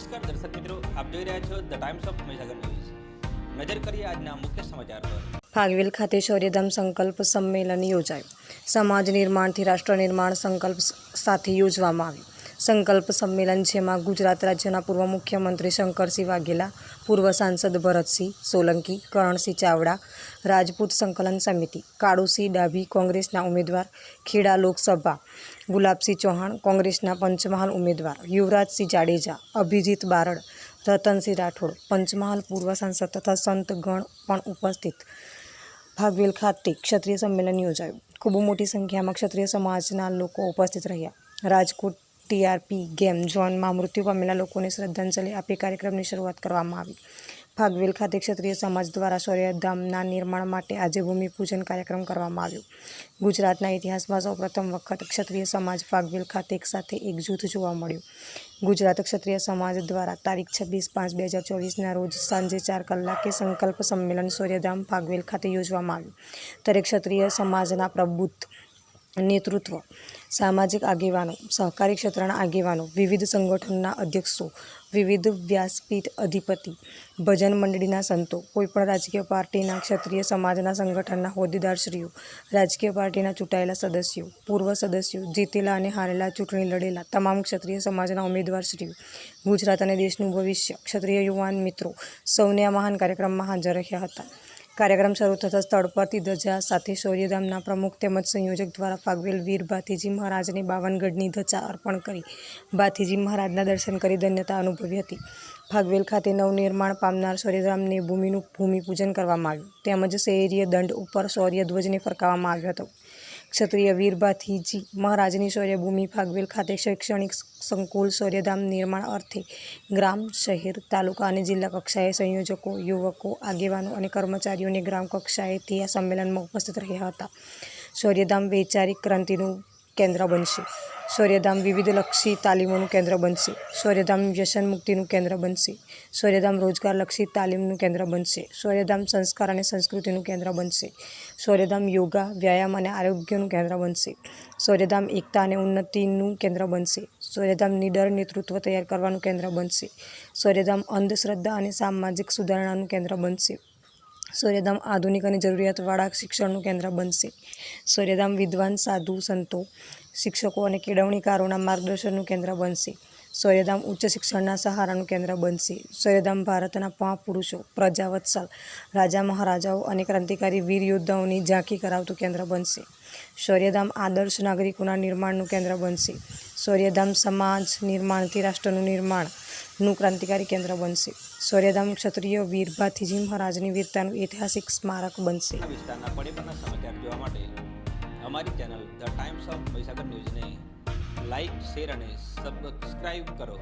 નમસ્કાર દર્શક મિત્રો, આપ જોઈ રહ્યા છો the Times of Mahisagar news નજર કરીએ આજના મુખ્ય સમાચાર પર. ફાગવેલ ખાતે શૌર્યધામ સંકલ્પ સંમેલન યોજાયું. સમાજ નિર્માણથી રાષ્ટ્ર નિર્માણ સંકલ્પ સાથે યોજવામાં આવ્યું. સંકલ્પ સંમેલન જેમાં ગુજરાત રાજ્યના પૂર્વ મુખ્યમંત્રી શંકરસિંહ વાઘેલા, પૂર્વ સાંસદ ભરતસિંહ સોલંકી, કરણસિંહ ચાવડા, રાજપૂત સંકલન સમિતિ, કાળુસિંહ ડાભી કોંગ્રેસના ઉમેદવાર, ખેડા લોકસભા, ગુલાબસિંહ ચૌહાણ કોંગ્રેસના પંચમહાલ ઉમેદવાર, યુવરાજસિંહ જાડેજા, અભિજીત બારડ, રતનસિંહ રાઠોડ, પંચમહાલ પૂર્વ સાંસદ તથા સંતગણ પણ ઉપસ્થિત. ભાગવેલ ખાતે ક્ષત્રિય સંમેલન યોજાયું. ખૂબ મોટી સંખ્યામાં ક્ષત્રિય સમાજના લોકો ઉપસ્થિત રહ્યા. રાજકોટ ટીઆરપી ગેમ ઝોનમાં મૃત્યુ પામેલા લોકોને શ્રદ્ધાંજલિ આપી કાર્યક્રમની શરૂઆત કરવામાં આવી. ભાગવેલ ખાતે ક્ષત્રિય સમાજ દ્વારા શૌર્યધામના નિર્માણ માટે આજે ભૂમિપૂજન કાર્યક્રમ કરવામાં આવ્યો. ગુજરાતના ઇતિહાસમાં સૌપ્રથમ વખત ક્ષત્રિય સમાજ ભાગવેલ ખાતે એકસાથે એકજૂથ જોવા મળ્યું. ગુજરાત ક્ષત્રિય સમાજ દ્વારા તારીખ છવ્વીસ પાંચ બે હજાર ચોવીસના રોજ સાંજે ચાર કલાકે સંકલ્પ સંમેલન સૂર્યધામ ભાગવેલ ખાતે યોજવામાં આવ્યું. ત્યારે ક્ષત્રિય સમાજના પ્રબુદ્ધ નેતૃત્વ, સામાજિક આગેવાનો, સહકારી ક્ષેત્રના આગેવાનો, વિવિધ સંગઠનના અધ્યક્ષો, વિવિધ વ્યાસપીઠ અધિપતિ, ભજન મંડળીના સંતો, કોઈપણ રાજકીય પાર્ટીના ક્ષત્રિય સમાજના સંગઠનના હોદ્દેદારશ્રીઓ રાજકીય પાર્ટીના ચૂંટાયેલા સદસ્યો, પૂર્વ સદસ્યો, જીતેલા અને હારેલા ચૂંટણી લડેલા તમામ ક્ષત્રિય સમાજના ઉમેદવારશ્રીઓ ગુજરાત અને દેશનું ભવિષ્ય, ક્ષત્રિય યુવાન મિત્રો સૌને આ મહાન કાર્યક્રમમાં હાજર રહ્યા હતા. કાર્યક્રમ શરૂ થતાં સ્થળ પરથી ધજા સાથે સૌર્યધામના પ્રમુખ તેમજ સંયોજક દ્વારા ફાગવેલ વીર ભાથીજી મહારાજને બાવનગઢની ધજા અર્પણ કરી. ભાથીજી મહારાજના દર્શન કરી ધન્યતા અનુભવી હતી. ફાગવેલ ખાતે નવનિર્માણ પામનાર શૌર્યધામને ભૂમિનું ભૂમિપૂજન કરવામાં આવ્યું. તેમજ શહેરીય દંડ ઉપર શૌર્ય ધ્વજને ફરકાવવામાં આવ્યો હતો. ક્ષત્રિય વીર ભાથીજી મહારાજની શૌર્યભૂમિ ફાગવેલ ખાતે શૈક્ષણિક સંકુલ શૌર્યધામ નિર્માણ અર્થે ગ્રામ, શહેર, તાલુકા અને જિલ્લા કક્ષાએ સંયોજકો, યુવકો, આગેવાનો અને કર્મચારીઓને ગ્રામ કક્ષાએથી આ સંમેલનમાં ઉપસ્થિત રહ્યા હતા. શૌર્યધામ વૈચારિક ક્રાંતિનું કેન્દ્ર બનશે. શૌર્યધામ વિવિધલક્ષી તાલીમોનું કેન્દ્ર બનશે. સૂર્યધામ વ્યસન મુક્તિનું કેન્દ્ર બનશે. શૌર્યધામ રોજગારલક્ષી તાલીમનું કેન્દ્ર બનશે. સૂર્યધામ સંસ્કાર અને સંસ્કૃતિનું કેન્દ્ર બનશે. સૂર્યધામ યોગા, વ્યાયામ અને આરોગ્યનું કેન્દ્ર બનશે. સૂર્યધામ એકતા અને ઉન્નતિનું કેન્દ્ર બનશે. સૂર્યધામ નિડર નેતૃત્વ તૈયાર કરવાનું કેન્દ્ર બનશે. સૂર્યધામ અંધશ્રદ્ધા અને સામાજિક સુધારણાનું કેન્દ્ર બનશે. સૂર્યધામ આધુનિક અને જરૂરિયાતવાળા શિક્ષણનું કેન્દ્ર બનશે. સૂર્યધામ વિદ્વાન, સાધુ, સંતો, શિક્ષકો અને કેળવણીકારોના માર્ગદર્શનનું કેન્દ્ર બનશે. સૂર્યધામ ઉચ્ચ શિક્ષણના સહારાનું કેન્દ્ર બનશે. સૂર્યધામ ભારતના મહાપુરુષો, પ્રજાવત્સલ રાજા મહારાજાઓ અને ક્રાંતિકારી વીર યોદ્ધાઓની ઝાંખી કરાવતું કેન્દ્ર બનશે. સૂર્યધામ આદર્શ નાગરિકોના નિર્માણનું કેન્દ્ર બનશે. સૂર્યધામ સમાજ નિર્માણથી રાષ્ટ્રનું નિર્માણનું ક્રાંતિકારી કેન્દ્ર બનશે. સૂર્યધામ ક્ષત્રિય વીરભાથીજી મહારાજની વીરતાનું ઐતિહાસિક સ્મારક બનશે. અમારી channel the Times of Mahisagar ન્યૂઝને લાઇક શેર અને સબસ્ક્રાઈબ કરો.